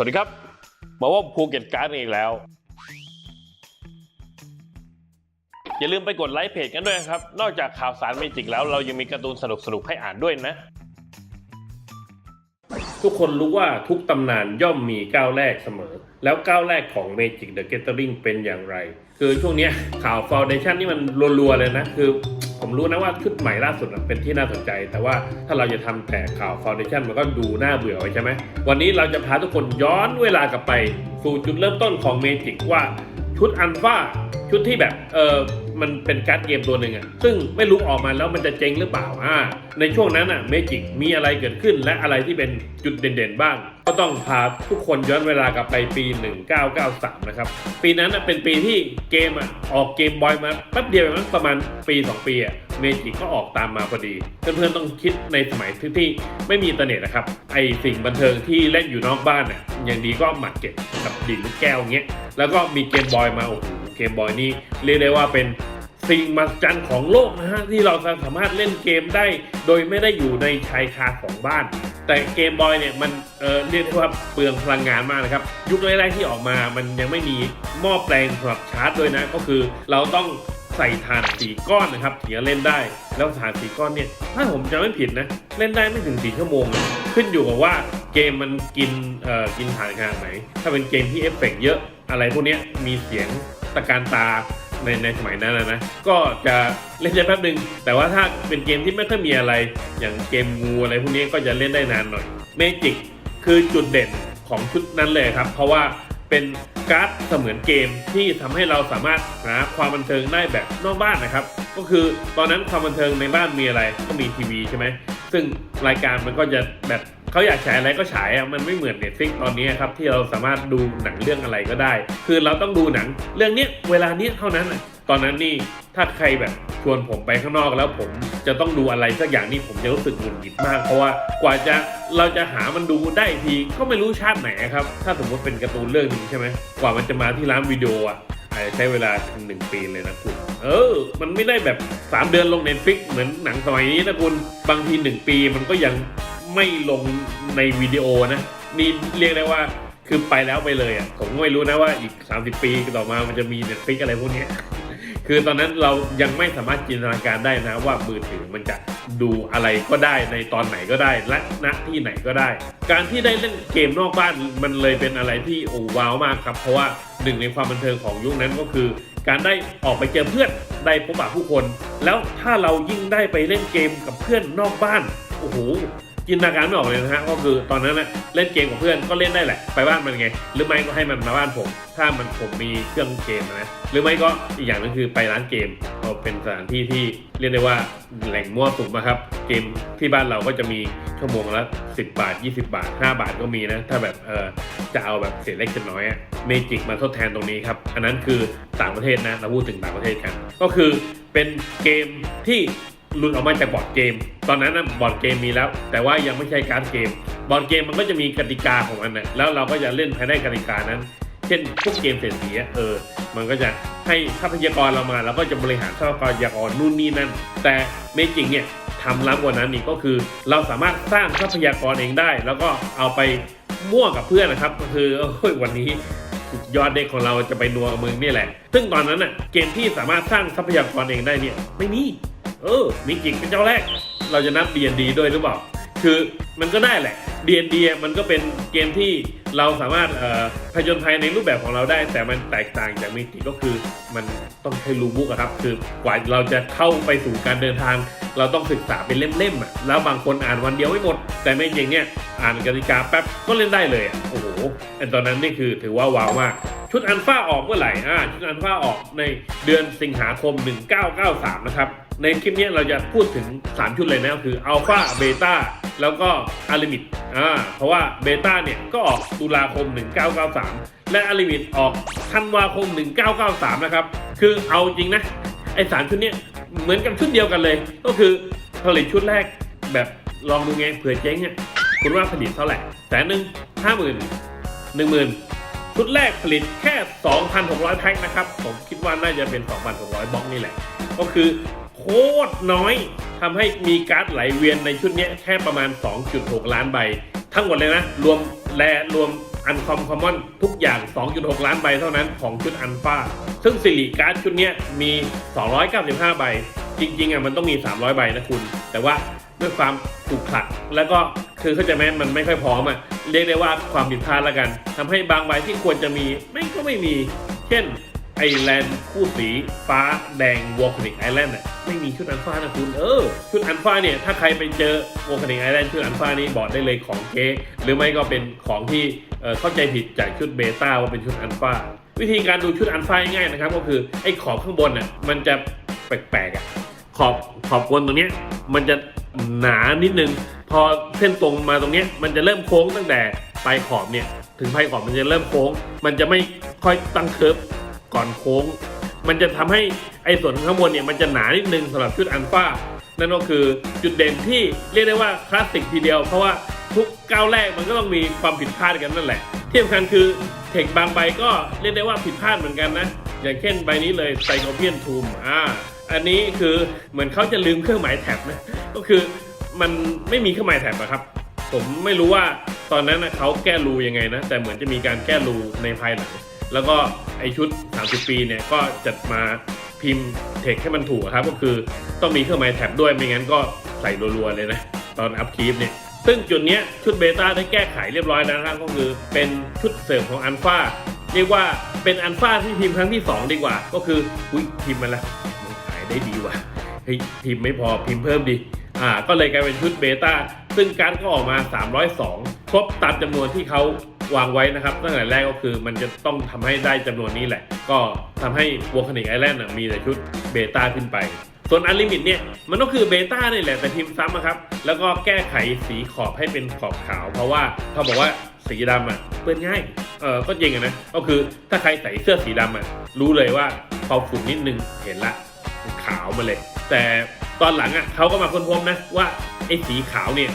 สวัสดีครับ มาว่าภูเก็ตการ์ดอีกแล้ว อย่าลืมไปกดไลค์เพจกันด้วยนะครับ นอกจากข่าวสารเมจิกแล้วเรายังมีการ์ตูนสนุกๆให้อ่านด้วยนะ ทุกคนรู้ว่าทุกตำนานย่อมมีก้าวแรกเสมอ แล้วก้าวแรกของ Magic the Gathering เป็นอย่างไร คือช่วงนี้ข่าว Foundation นี่มันรัวๆเลยนะ คือ ผมรู้นะว่าชุดใหม่ล่าสุดเป็นที่น่าสนใจ แต่ว่าถ้าเราจะทำแต่ข่าวฟาวเดชั่นมันก็ดูน่าเบื่อไปใช่ไหมวันนี้เราจะพาทุกคนย้อนเวลากลับไป สู่จุดเริ่มต้นของเมจิกว่า ชุดอันฟาชุดที่แบบเออมันเป็นการ์ดเกมตัวหนึ่งอะซึ่งไม่รู้ออกมาแล้วมันจะเจ๊งหรือเปล่าอ่าในช่วงนั้นอะเมจิกมีอะไรเกิดขึ้น และอะไรที่เป็นจุดเด่นๆบ้าง ก็ต้องพาทุกคนย้อนเวลากลับไปปี 1993 นะครับ ปีนั้นอะเป็นปีที่เกมอะออกเกมบอยมาแป๊บเดียวเองมั้งประมาณปี 2 ปีอะ เมจิกก็ออกตามมาพอดี เพื่อนๆต้องคิดในสมัยที่ที่ไม่มีอินเทอร์เน็ตนะครับ ไอสิ่งบันเทิงที่เล่นอยู่นอกบ้านอะอย่างดีก็หมัดเก็บกับดินลูกแก้วเงี้ย แล้วก็มีเกมบอยมาโอ้โหเกมบอยนี่เรียกได้ว่าเป็นสิ่งมหัศจรรย์ของโลกนะฮะที่เราสามารถเล่นเกมได้ โดยไม่ได้อยู่ในชายคาของบ้าน แต่เกมบอยเนี่ยมันเออเรียกได้ว่าเปลืองพลังงานมากนะครับ ยุคแรกๆที่ออกมามันยังไม่มีหม้อแปลงสำหรับชาร์จด้วยนะ ก็คือเราต้อง ใส่ถานสีก้อนนะครับถึงจะเล่นได้ แล้วถานสีก้อนเนี่ยถ้าผมจำไม่ผิดนะ เล่นได้ไม่ถึงสี่ชั่วโมงนะขึ้นอยู่กับว่าเกมมันกินเอ่อกินถานขนาดไหน ถ้าเป็นเกมที่เอฟเฟกต์เยอะอะไรพวกนี้มีเสียงตะการตาในในสมัยนั้นนะนะ ก็จะเล่นได้แป๊บหนึ่งแต่ว่าถ้าเป็นเกมที่ไม่ค่อยมีอะไร อย่างเกมงูอะไรพวกนี้ก็จะเล่นได้นานหน่อยเมจิกคือจุดเด่นของชุดนั้นเลยครับ เพราะว่า เป็นการ์ดเสมือนเกมที่ทำให้เราสามารถหาความบันเทิงได้แบบนอกบ้านนะครับ ก็คือตอนนั้นความบันเทิงในบ้านมีอะไรก็มีทีวีใช่ไหมซึ่งรายการมันก็จะแบบเขาอยากฉายอะไรก็ฉายอะมันไม่เหมือนเน็ตฟิกตอนนี้ครับที่เราสามารถดูหนังเรื่องอะไรก็ได้ คือเราต้องดูหนัง เรื่องนี้เวลานี้เท่านั้น ตอนนั้นนี่ถ้าใครแบบชวนผมไปข้างนอกแล้วผมจะต้องดูอะไรสักอย่างนี่ผมจะรู้สึกหงุดหงิดมาก เพราะว่ากว่าจะเราจะหามันดูได้ทีก็ไม่รู้ชาติไหนครับ ถ้าสมมติเป็นการ์ตูนเรื่องนึงใช่ไหมกว่ามันจะมาที่ร้านวิดีโออะอาจจะใช้เวลาถึงหนึ่งปีเลยนะคุณ เออ มันไม่ได้แบบ 3 เดือนลง Netflix เหมือนหนังสมัยนี้นะคุณ บางที 1 ปีมันก็ยังไม่ลงในวิดีโอนะ นี่เรียกได้ว่าคือไปแล้วไปเลยอะ ผมก็ไม่รู้นะว่าอีก 30 ปีต่อมามันจะมี Netflix อะไรพวกนี้ คือตอนนั้นเรายังไม่สามารถจินตนาการได้นะว่ามือถือมันจะดูอะไรก็ได้ในตอนไหนก็ได้และณที่ไหนก็ได้ การที่ได้เล่นเกมนอกบ้านมันเลยเป็นอะไรที่โอ้ว้าวมากครับ เพราะว่าหนึ่งในความบันเทิงของยุคนั้นก็คือ การได้ออกไปเจอเพื่อนได้พบปะผู้คน แล้วถ้าเรายิ่งได้ไปเล่นเกมกับเพื่อนนอกบ้านโอ้โห จินตนาการไม่ออกเลยนะฮะก็คือตอนนั้นนะเล่นเกมกับเพื่อนก็เล่นได้แหละ ไปบ้านมันไง หรือไม่ก็ให้มันมาบ้านผม ถ้ามันผมมีเครื่องเกมนะหรือไม่ก็อีกอย่างนึงคือไปร้านเกมเราเป็นสถานที่ที่เรียกได้ว่าแหล่งมั่วสุมนะครับ เกมที่บ้านเราก็จะมีชั่วโมงละ 10 บาท 20 บาท 5 บาทก็มีนะ ถ้าแบบเออจะเอาแบบเศษเล็กเศษน้อยอะเมจิกมาทดแทนตรงนี้ครับ อันนั้นคือต่างประเทศนะเราพูดถึงต่างประเทศกัน ก็คือเป็นเกมที่ หลุดออกมาจากบอร์ดเกม ตอนนั้นนะบอร์ดเกมมีแล้ว แต่ว่ายังไม่ใช่การ์ดเกม บอร์ดเกมมันก็จะมีกติกาของมันนะแล้วเราก็จะเล่นภายใต้กติกานั้น เช่นพวกเกมเศรษฐีอะเออ มันก็จะให้ทรัพยากรเรามาเราก็จะบริหารทรัพยากรนู่นนี่นั่น แต่เมจิกเนี่ยทำล้ำกว่านั้นอีกก็คือ เราสามารถสร้างทรัพยากรเองได้ แล้วก็เอาไปมั่วกับเพื่อนนะครับ ก็คืออวันนี้ยอดเด็กของเราจะไปนัวกับมึงนี่แหละ ซึ่งตอนนั้นน่ะเกมที่สามารถสร้างทรัพยากรเองได้เนี่ยไม่มี เออมีจิกเป็นเจ้าแรก เราจะนับ D&D ด้วยหรือเปล่า คือมันก็ได้แหละ D&D มันก็เป็นเกมที่เราสามารถผจญภัยในรูปแบบของเราได้ แต่มันแตกต่างจากมิติก็คือมันต้องใช้รูบุ๊กครับ คือกว่าเราจะเข้าไปสู่การเดินทาง เราต้องศึกษาเป็นเล่มๆอะแล้วบางคนอ่านวันเดียวไม่หมด แต่ไม่จริงเนี่ยอ่านกติกาแป๊บก็เล่นได้เลยอะโอ้โหอันตอนนั้นนี่คือถือว่าว้าวมากชุดอันฟ้าออกเมื่อไหร่อ่าชุดอันฟ้าออกในเดือนสิงหาคม 1993 นะครับ ในคลิปนี้เราจะพูดถึง 3 ชุดเลยนะคืออัลฟาเบต้าแล้วก็อาริมิตอ่าเพราะว่าเบต้าเนี่ยก็ออกตุลาคม 1993 และอาริมิตออกธันวาคม 1993 นะครับ คือเอาจริงนะ ไอ้สามชุดเนี้ยเหมือนกับชุดเดียวกันเลย ก็คือผลิตชุดแรกแบบลองดูไงเผื่อเจ๊งอะคุณว่าผลิตเท่าไหร่แสนหนึ่งห้าหมื่นหนึ่งหมื่นชุดแรกผลิตแค่ 2,600 แพ็คนะครับ ผมคิดว่าน่าจะเป็น 2,600บล็อกนี่แหละ ก็คือ โคตรน้อยทำให้มีการ์ดไหลเวียนในชุดนี้แค่ประมาณ 2.6 ล้านใบ ทั้งหมดเลยนะ รวมแลรวมอันคอมคอมมอนทุกอย่าง 2.6 ล้านใบเท่านั้นของชุดอันฟาซึ่งสิริการ์ดชุดนี้ยมี 295 ใบ จริงๆอะมันต้องมี 300 ใบนะคุณ แต่ว่าด้วยความถูกขัด แล้วก็คือเข้าใจไหมมันไม่ค่อยพร้อมอะเรียกได้ว่าความผิดพลาดละกันทำให้บางใบที่ควรจะมีไม่ก็ไม่มี เช่น ไอแลนด์คู่สีฟ้าแดงวอลคานิกไอแลนด์อะไม่มีชุดอันฟ้านะคุณเออ ชุดอันฟ้าเนี่ย ถ้าใครไปเจอวอลคานิกไอแลนด์ชุดอันฟ้านี้บอกได้เลยของเก๊หรือไม่ก็เป็นของที่เข้าใจผิดจากชุดเบต้าว่าเป็นชุดอันฟ้าวิธีการดูชุดอันฟ้าง่ายนะครับ ก็คือไอขอบข้างบนอะมันจะแปลกๆอะขอบขอบบนตรงเนี้ยมันจะหนานิดนึง พอเส้นตรงมาตรงเนี้ยมันจะเริ่มโค้งตั้งแต่ปลายขอบเนี่ยถึงปลายขอบมันจะเริ่มโค้ง มันจะไม่ค่อยตั้งเคิร์ฟ ก่อนโค้ง มันจะทำให้ไอ้ส่วนข้างบนเนี่ยมันจะหนานิดนึงสำหรับชุดอันฟ้านั่นก็คือจุดเด่นที่เรียกได้ว่าคลาสสิกทีเดียว เพราะว่าทุกก้าวแรกมันก็ต้องมีความผิดพลาดกันนั่นแหละที่สำคัญคือเทคบางใบก็เรียกได้ว่าผิดพลาดเหมือนกันนะ อย่างเช่นใบนี้เลยไซโคเพียนทูมอ่าอันนี้คือเหมือนเขาจะลืมเครื่องหมายแท็บนะก็คือมันไม่มีเครื่องหมายแท็บอะครับ ผมไม่รู้ว่าตอนนั้นนะเขาแก้รูยังไงนะ แต่เหมือนจะมีการแก้รูในภายหลัง แล้วก็ไอชุด 30 ปีเนี่ยก็จัดมาพิมพ์เทคให้มันถูกครับ ก็คือต้องมีเครื่องหมายแท็บด้วยไม่งั้นก็ใส่รัวๆเลยนะ ตอนอัพคีฟเนี่ย ซึ่งจุดนี้ชุดเบต้าได้แก้ไขเรียบร้อยแล้วนะครับก็คือเป็นชุดเสริมของอันฟาเรียกว่าเป็นอันฟาที่พิมพ์ครั้งที่ 2 ดีกว่า ก็คืออุ้ยพิมพ์มาแล้วมันขายได้ดีว่ะเฮ้ยพิมพ์ไม่พอพิมพ์เพิ่มดิอ่าก็เลยกลายเป็นชุดเบต้าซึ่งการก็ออกมา 302 ครบตามจำนวนที่เขา วางไว้นะครับตั้งแต่แรกก็คือมันจะต้องทำให้ได้จำนวนนี้แหละ ก็ทำให้วอลคานิกไอแลนด์มีแต่ชุดเบต้าขึ้นไป ส่วนอันลิมิตเนี่ยมันก็คือเบต้านี่แหละแต่พิมพ์ซ้ำอะครับ แล้วก็แก้ไขสีขอบให้เป็นขอบขาว เพราะว่าเขาบอกว่าสีดำอะเปื้อนง่ายเออก็จริงนะก็คือถ้าใครใส่เสื้อสีดำอะรู้เลยว่าพอฝุ่นนิดนึงเห็นละขาวมาเลย แต่ตอนหลังอะเขาก็มาค้นพบนะว่าไอ้สีขาวเนี่ย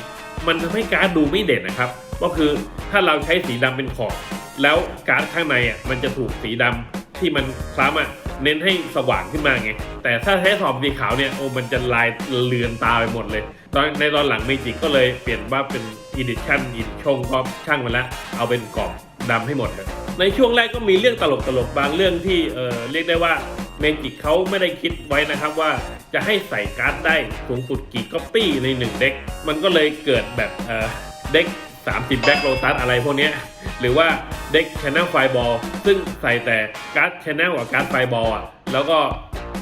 มันทำให้การ์ดดูไม่เด่นนะครับ ก็คือถ้าเราใช้สีดำเป็นขอบ แล้วการ์ดข้างในอะมันจะถูกสีดำที่มันคล้ำอะเน้นให้สว่างขึ้นมาไง แต่ถ้าใช้ขอบสีขาวเนี่ยโอ้มันจะลายเลือนตาไปหมดเลย ตอนในตอนหลังเมจิกก็เลยเปลี่ยนว่าเป็นอีดิชั่นอินชงก็ช่างมันละเอาเป็นกรอบดำให้หมดครับในช่วงแรกก็มีเรื่องตลกตลกๆบางเรื่องที่เออเรียกได้ว่าเมจิกเขาไม่ได้คิดไว้นะครับว่าจะให้ใส่การ์ดได้สูงสุดกี่ก๊อปปี้ในหนึ่งเด็กมันก็เลยเกิดแบบเออเด็ก 30 แบ็กโรตัสอะไรพวกนี้หรือว่าเด็กชแนลไฟบอลซึ่งใส่แต่การ์ดชแนลกับการ์ดไฟบอลอะแล้วก็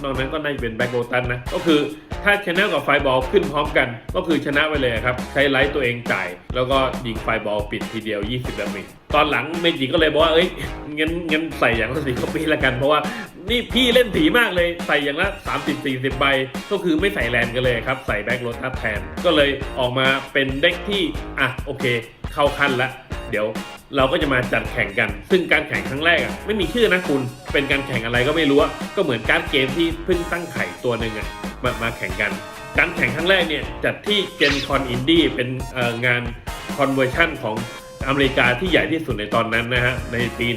นอกนั้นก็น่าจะเป็นแบ็กโรตัสนะ ก็คือ ถ้าชน l กับไฟบอลขึ้นพร้อมกัน ก็คือชนะไปเลยครับ ใช้ไลท์ตัวเองจ่าย แล้วก็ยิงไฟบอลปิดทีเดียว 20ดาเมจตอนหลังเมจิก็เลยบอกว่าเอ้ยงั้นงั้นใส่อย่างละสี่คอปีละกันเพราะว่านี่พี่เล่นผีมากเลยใส่อย่างละ 30-40 ใบ ก็คือไม่ใส่แลนกันเลยครับ ใส่แบ็กโรตัสแทน ก็เลยออกมาเป็นเด็กที่ อะ โอเค เข้าขั้นละ เดี๋ยวเราก็จะมาจัดแข่งกัน ซึ่งการแข่งครั้งแรกอะไม่มีชื่อนะคุณ เป็นการแข่งอะไรก็ไม่รู้ก็เหมือนการเกมที่เพิ่งตั้งไข่ตัวหนึ่งอะ มามาแข่งกัน การแข่งครั้งแรกเนี่ยจัดที่เกนคอนอินดี้เป็นงานคอนเวอร์ชันของอเมริกาที่ใหญ่ที่สุดในตอนนั้นนะฮะในปี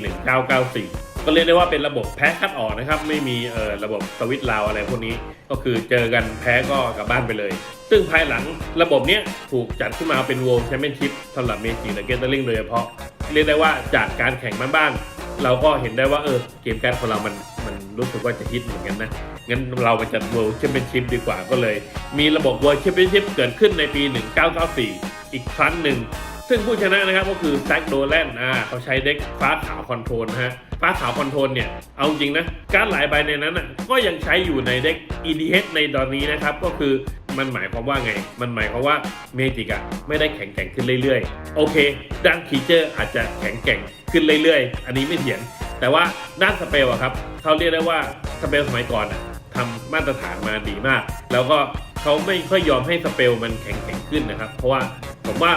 1994 ก็เรียกได้ว่าเป็นระบบแพ้คัดออกนะครับ ไม่มีเอ่อระบบสวิตลาวอะไรพวกนี้ ก็คือเจอกันแพ้ก็กลับบ้านไปเลย ซึ่งภายหลังระบบเนี้ยถูกจัดขึ้นมาเป็น World Championship สำหรับเมจิและเกตเตอร์ลิงโดยเฉพาะ เรียกได้ว่าจากการแข่งบ้านๆ เราก็เห็นได้ว่าเออเกมการดของเรามันมันรู้สึกว่าจะฮิตเหมือนกันนะ งั้นเรามาจัด World Championship ดีกว่าก็เลย มีระบบ World Championship เกิดขึ้นในปี 1994 อีกครั้งหนึ่ง ซึ่งผู้ชนะนะครับก็คือแซคโดแลนอ่าเขาใช้เด็กฟ้าขาวคอนโทรลนฮะฟ้าขาวคอนโทรลเนี่ย เอาจริงนะ การหลายใบในนั้นอะก็ยังใช้อยู่ในเด็ก EDH ในตอนนี้นะครับ ก็คือ มันหมายความว่าไง มันหมายความว่าเมจิกอะไม่ได้แข็งแกร่งขึ้นเรื่อยๆ โอเค ด้านคีเจอร์อาจจะแข็งแกร่งขึ้นเรื่อยๆ อันนี้ไม่เถียง แต่ว่าด้านสเปลอะครับเขาเรียกได้ว่าสเปลสมัยก่อนอะทำมาตรฐานมาดีมาก แล้วก็เขาไม่ค่อยยอมให้สเปลมันแข็งแกร่งขึ้นนะครับ เพราะว่าผมว่า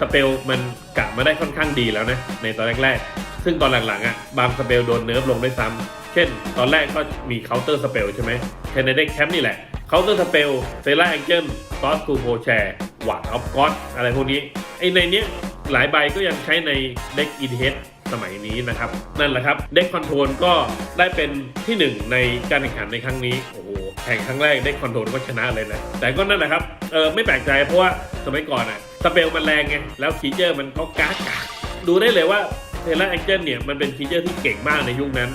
สเปลมันกะมาได้ค่อนข้างดีแล้วนะในตอนแรกๆ ซึ่งตอนหลังๆอะบางสเปลโดนเนิร์ฟลงด้วยซ้ำเช่น ตอนแรกก็มีเคาน์เตอร์สเปลใช่ไหมแคนเดแคมป์นี่แหละ เคาน์เตอร์สเปลเซล่าแองเจิลซอสคูโพแชร์วาดออฟกอดอะไรพวกนี้ไอในเนี้ยหลายใบก็ยังใช้ในเด็กอีเทสสมัยนี้นะครับ นั่นแหละครับเด็กคอนโทรลก็ได้เป็นที่หนึ่งในการแข่งขันในครั้งนี้ โอ้โหแข่งครั้งแรกเด็กคอนโทรลก็ชนะเลยนะ แต่ก็นั่นแหละครับเออไม่แปลกใจเพราะว่าสมัยก่อนอะสเปลมันแรงไงแล้วคีเจอร์มันก็กากาดูได้เลยว่าเทเลอร์แองเจิลเนี่ยมันเป็นฟีเจอร์ที่เก่งมากในยุคนั้น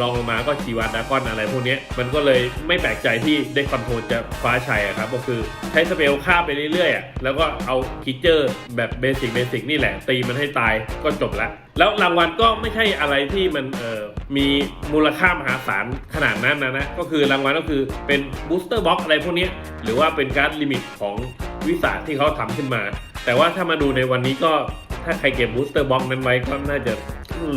ลองลงมาก็ชีวาดากอนอะไรพวกนี้มันก็เลยไม่แปลกใจที่ได้คอนโทรลจะคว้าชัยอะครับก็คือใช้สเปลฆ่าไปเรื่อยๆแล้วก็เอาฟีเจอร์แบบเบสิกเบสิกนี่แหละ ตีมันให้ตายก็จบละแล้วรางวัลก็ไม่ใช่อะไรที่มันเออมีมูลค่ามหาศาลขนาดนั้นนะนะก็คือรางวัลก็คือเป็นบูสเตอร์บ็อกอะไรพวกนี้หรือว่าเป็นการ์ดลิมิตของวิสาที่เขาทำขึ้นมา แต่ว่าถ้ามาดูในวันนี้ก็ถ้าใครเก็บบูสเตอร์บ็อกนั้นไว้ก็น่าจะ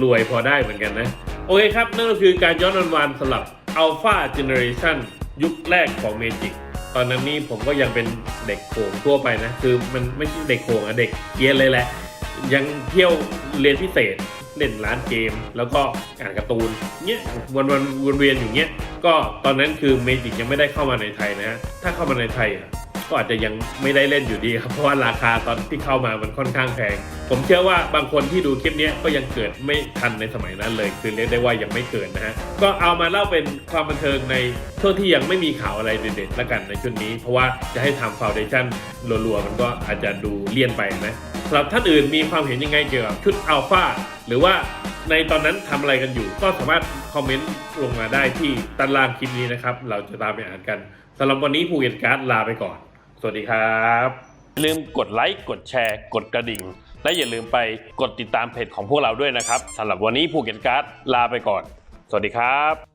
รวยพอได้เหมือนกันนะ โอเคครับ นั่นก็คือการย้อนวันๆสำหรับ Alpha Generation ยุคแรกของ Magic ตอนนั้นนี่ผมก็ยังเป็นเด็กโขงทั่วไปนะ คือมันไม่ใช่เด็กโขงอะเด็กเกียนเลยแหละ ยังเที่ยวเรียนพิเศษเล่นร้านเกม แล้วก็อ่านการ์ตูนเนี้ยวันวันวนเวียนอย่างเงี้ยก็ตอนนั้นคือเมจิกยังไม่ได้เข้ามาในไทยนะฮะถ้าเข้ามาในไทยอะ ก็อาจจะยังไม่ได้เล่นอยู่ดีครับเพราะว่าราคาตอนที่เข้ามามันค่อนข้างแพง ผมเชื่อว่าบางคนที่ดูคลิปนี้ก็ยังเกิดไม่ทันในสมัยนั้นเลย คือเรียกได้ว่ายังไม่เกิดนะฮะก็เอามาเล่าเป็นความบันเทิงในช่วงที่ยังไม่มีข่าวอะไรเด็ดๆล้วกันในชุดนี้ เพราะว่าจะให้ทำฟาวเดชั่นรัวๆมันก็อาจจะดูเลี่ยนไปนะสำหรับท่านอื่นมีความเห็นยังไงเกี่ยวกับชุดอัลฟาหรือว่าในตอนนั้นทำอะไรกันอยู่ ก็สามารถคอมเมนต์ลงมาได้ที่ตารางคลิปนี้นะครับ เราจะตามไปอ่านกันสำหรับวันนี้ภูเก็ตการ์ดลาไปก่อน สวัสดีครับอย่าลืมกดไลค์กดแชร์ กดกระดิ่ง และอย่าลืมไปกดติดตามเพจของพวกเราด้วยนะครับสำหรับวันนี้ภูเก็ตการ์ดลาไปก่อน สวัสดีครับ